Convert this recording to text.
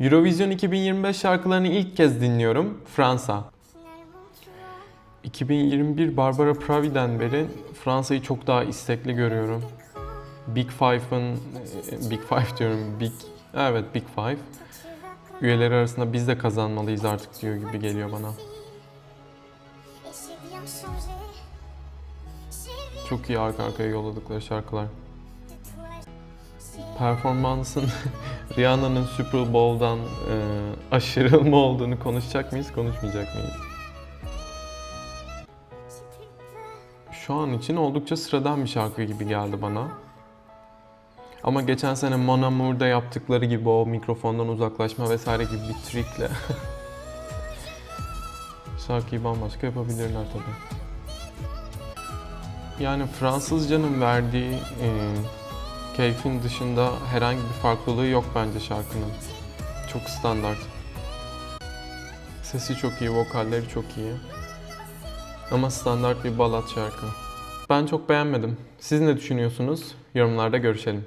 Eurovision 2025 şarkılarını ilk kez dinliyorum. Fransa. 2021 Barbara Pravi'den beri Fransa'yı çok daha istekli görüyorum. Big Five'ın, e, Big Five diyorum, Big, evet Big Five üyeleri arasında biz de kazanmalıyız artık diyor gibi geliyor bana. Çok iyi arka arkaya yolladıkları şarkılar. Performansın Rihanna'nın Super Bowl'dan e, aşırı mı olduğunu konuşacak mıyız, konuşmayacak mıyız? Şu an için oldukça sıradan bir şarkı gibi geldi bana. Ama geçen sene Mon Amour'da yaptıkları gibi o mikrofondan uzaklaşma vesaire gibi bir trikle şarkıyı bambaşka yapabilirler tabii. Yani Fransızcanın verdiği e, keyfin dışında herhangi bir farklılığı yok bence şarkının. Çok standart. Sesi çok iyi, vokalleri çok iyi. Ama standart bir balat şarkı. Ben çok beğenmedim. Siz ne düşünüyorsunuz? Yorumlarda görüşelim.